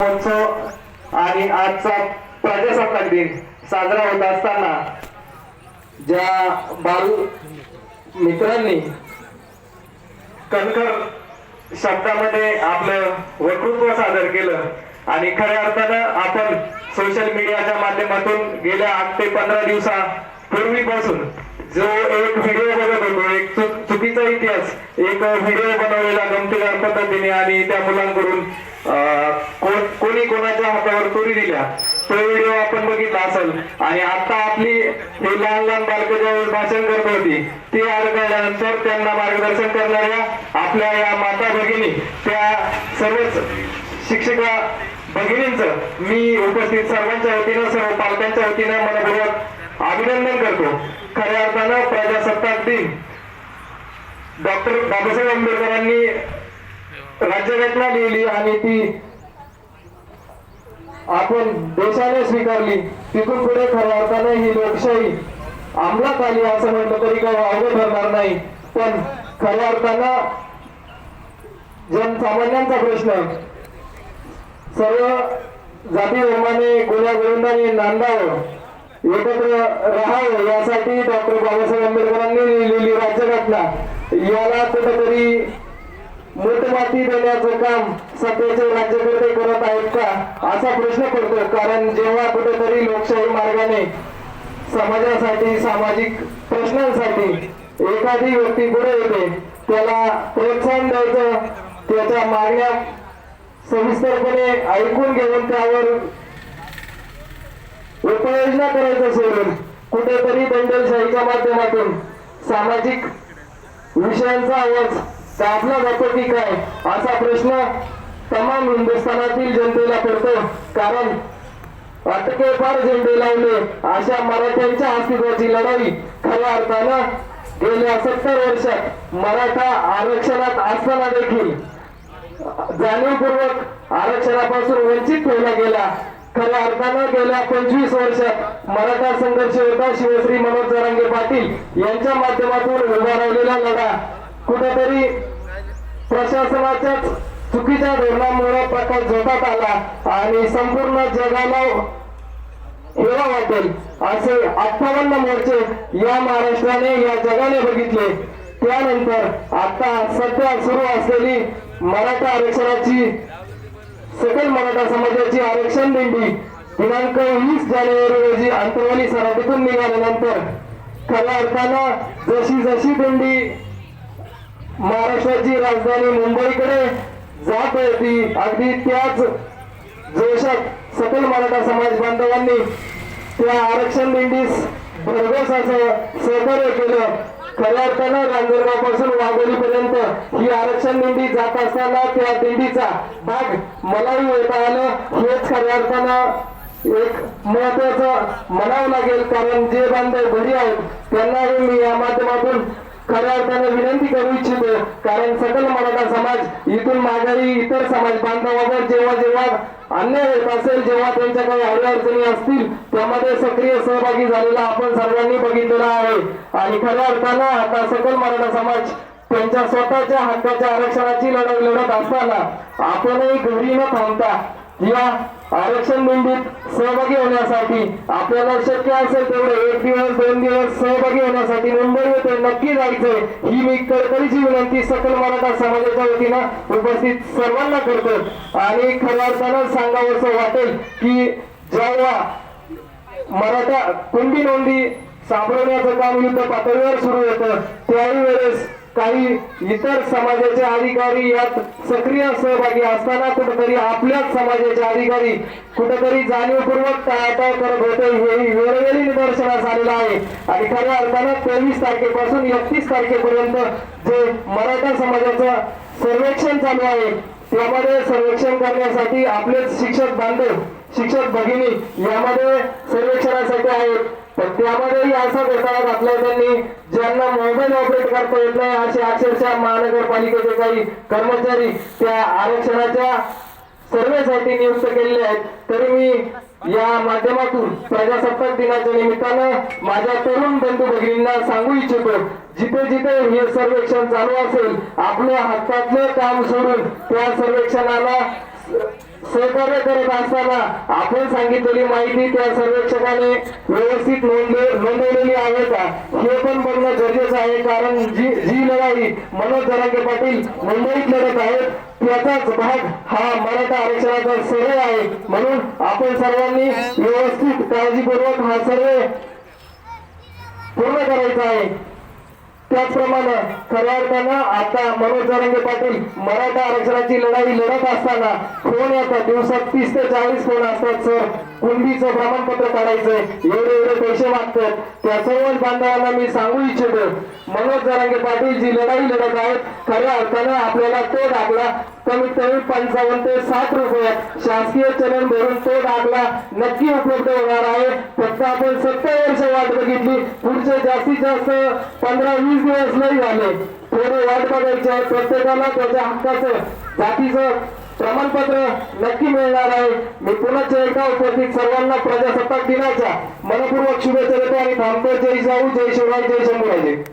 महोत्सव आणि आजचा प्रजासत्ताक दिन साजरा होत असताना ज्या बाल मित्रांनी कणखर शब्दामध्ये आपलं वक्तृत्व सादर केलं आणि खऱ्या अर्थानं आपण सोशल मीडियाच्या माध्यमातून गेल्या आठ ते पंधरा दिवसा पूर्वीपासून जो एक व्हिडिओ बघत होतो एक चुकीचा इतिहास एक व्हिडिओ बनवलेला गमतीदार पद्धतीने आणि त्या मुलांकडून कोणी कोणाच्या हातावर चोरी दिल्या? तो व्हिडिओ आपण बघितला असेल. आणि आता आपली हे लहान लहान बालक ज्यावेळेस भाषण करत होती ती अडकल्यानंतर त्यांना मार्गदर्शन करणाऱ्या आपल्या या माता भगिनी त्या सर्वच शिक्षिका भगिनींच मी उपस्थित सर्वांच्या वतीनं सर्व पालकांच्या वतीनं मनपूर्वक अभिनंदन करतो. खऱ्या अर्थानं प्रजासत्ताक दिन डॉक्टर बाबासाहेब आंबेडकरांनी राज्यघटना लिहिली आणि ती आपण देशाने स्वीकारली. तिथून पुढे खऱ्या अर्थाने ही लोकशाही अंमलात आली असं म्हटलं तरी काही अवघड ठरणार नाही. पण खऱ्या अर्थानं जनसामान्यांचा प्रश्न. सर्व जाती धर्माने गुन्ह्या गोविंदाने नांदावं एकत्र राहावं यासाठी डॉक्टर बाबासाहेब आंबेडकरांनी लिहिलेली राज्यघटना. याला कुठेतरी मूठमाती देण्याचं काम सध्याचे राज्यकर्ते करत आहेत का? असा प्रश्न पडतो कारण जेव्हा कुठेतरी लोकशाही मार्गाने समाजासाठी सामाजिक प्रश्नांसाठी एखादी व्यक्ती पुढे येते त्याला प्रोत्साहन द्यायचं त्याच्या मागण्या सविस्तरपणे ऐकून घेऊन त्यावर उपाययोजना करायचं सोडून कुठेतरी दंडलशाहीच्या माध्यमातून सामाजिक विषयांचा आवाज साधला जातो की काय असा प्रश्न तमाम हिंदुस्थानातील जनतेला पडतो. कारण अटके फार झेंडे लावले अशा मराठ्यांच्या अस्तित्वाची लढाई खऱ्या अर्थानं गेल्या सत्तर वर्षात मराठा आरक्षणात असताना देखील जाणीवपूर्वक आरक्षणापासून वंचित ठेवला गेला. खऱ्या अर्थानं गेल्या पंचवीस वर्षात मराठा संघर्ष होता शिवश्री मनोज जरांगे पाटील यांच्या माध्यमातून उभा राहिलेला लढा कुठेतरी प्रशासनाच्याच चुकीच्या धोरणामुळे प्रकाश झोतात आला आणि संपूर्ण जगाला हेवा वाटेल असे अठ्ठावन्न मोर्चे या महाराष्ट्राने या जगाने बघितले. त्यानंतर आता सध्या सुरू असलेली मराठा आरक्षणाची सकल मराठा समाजाची आरक्षण दिंडी दिनांक वीस जानेवारी रोजी अंतरवाली सराटीतून निघाल्यानंतर खऱ्या अर्थानं जशी जशी दिंडी महाराष्ट्राची राजधानी मुंबईकडे जात होती अगदी त्याच जोशात सकल मराठा समाज बांधवांनी त्या आरक्षण दिंडीस भरघोस असं सहकार्य केलं. खऱ्या अर्थानं रांजणगाव वाघोलीपर्यंत ही आरक्षण दिंडी जात असताना त्या दिंडीचा भाग मलाही येता आलं. हेच खऱ्या अर्थानं एक महत्वाचं म्हणावं लागेल कारण जे बांधव घरी आहेत त्यांनाही मी या माध्यमातून खऱ्या अर्थाने विनंती करू इच्छितो कारण सकल मराठा समाज इथून माघारी इतर समाज बांधवावर जेव्हा जेव्हा अन्याय होत असेल जेव्हा त्यांच्या काही अडचणी असतील त्यामध्ये सक्रिय सहभागी झालेला आपण सर्वांनी बघितलेला आहे. आणि खऱ्या अर्थानं आता सकल मराठा समाज त्यांच्या स्वतःच्या हक्काच्या आरक्षणाची लढत लढत असताना आपणही घरी न थांबता या आरक्षण दिंडीत सहभागी होण्यासाठी आपल्याला शक्य असेल तेवढे एक दिवस दोन दिवस सहभागी होण्यासाठी मुंबई येथे नक्की जायचंय ही मी कडकडीची विनंती सकल मराठा समाजाच्या वतीनं उपस्थित सर्वांना करतो. आणि खऱ्या अर्थानं सांगावंसं वाटेल की जेव्हा मराठा कुंडी नोंदी सापडवण्याचं काम युद्ध पातळीवर सुरू होतं त्याही वेळेस काही इतर समाजाचे अधिकारी यात सक्रिय सहभागी असताना कुठेतरी आपल्याच समाजाचे अधिकारी कुठेतरी जाणीवपूर्वक टाळाटाळ करत होते. हे वेळोवेळी निदर्शनास आलेलं आहे. आणि खऱ्या अर्थानं तेवीस तारखेपासून एकतीस तारखेपर्यंत जे मराठा समाजाचं सर्वेक्षण चालू आहे त्यामध्ये सर्वेक्षण करण्यासाठी आपलेच शिक्षक बांधव शिक्षक भगिनी यामध्ये सर्वेक्षणासाठी आहेत. पण त्यामध्येही असा घोटाळा घातलाय त्यांनी ज्यांना मोबाईल ऑपरेट करता येत नाही असे अक्षरशः महानगरपालिकेचे काही कर्मचारी त्या आरक्षणाच्या सर्वेसाठी नियुक्त केलेले आहेत. तरी मी या माध्यमातून प्रजासत्ताक दिनाच्या निमित्तानं माझ्या तरुण बंधू भगिनींना सांगू इच्छितो जिथे जिथे हे सर्वेक्षण चालू असेल आपल्या हक्कातलं काम सोडून त्या सर्वेक्षणाला सहकार्य करत असताना आपण सांगितलेली माहिती त्या सर्वेक्षकाने व्यवस्थित नोंदवलेली आहे का? हे पण बघणं गरजेचं आहे कारण जी जी लढाई मनोज जरांगे पाटील मुंबईत लढत आहेत त्याचाच भाग हा मराठा आरक्षणाचा सर्वे आहे. म्हणून आपण सर्वांनी व्यवस्थित काळजीपूर्वक हा सर्वे पूर्ण करायचा आहे. त्याचप्रमाणे खऱ्या अर्थानं आता मनोज जरांगे पाटील मराठा आरक्षणाची लढाई लढत असताना फोन येतात. दिवसात तीस ते चाळीस फोन असतात सर. कुंडीचं प्रमाणपत्र काढायचंय एवढे एवढे पैसे मागतात त्या सर्व बांधवांना मी सांगू इच्छितो. मनोज जरांगे पाटील जी लढाई लढत आहेत खऱ्या अर्थानं आपल्याला तो दाखला कमीत कमी पंचावन्न ते साठ रुपये शासकीय चलन भरून तो दाखला नक्की उपलब्ध होणार आहे. फक्त आपण सत्तर वर्ष वाट बघितली. पुढचे जास्तीत जास्त पंधरा वीस दिवस नाही झाले. थोडे वाट बघायचे प्रत्येकाला त्याच्या हक्काचं जातीचं. प्रमाणपत्र नक्की मिळणार आहे. मी पुन्हा एकदा उपस्थित सर्वांना प्रजासत्ताक दिनाच्या मनपूर्वक शुभेच्छा देतो आणि थांबतो. जय जाऊ जय शिवराय जय शंभूराजे.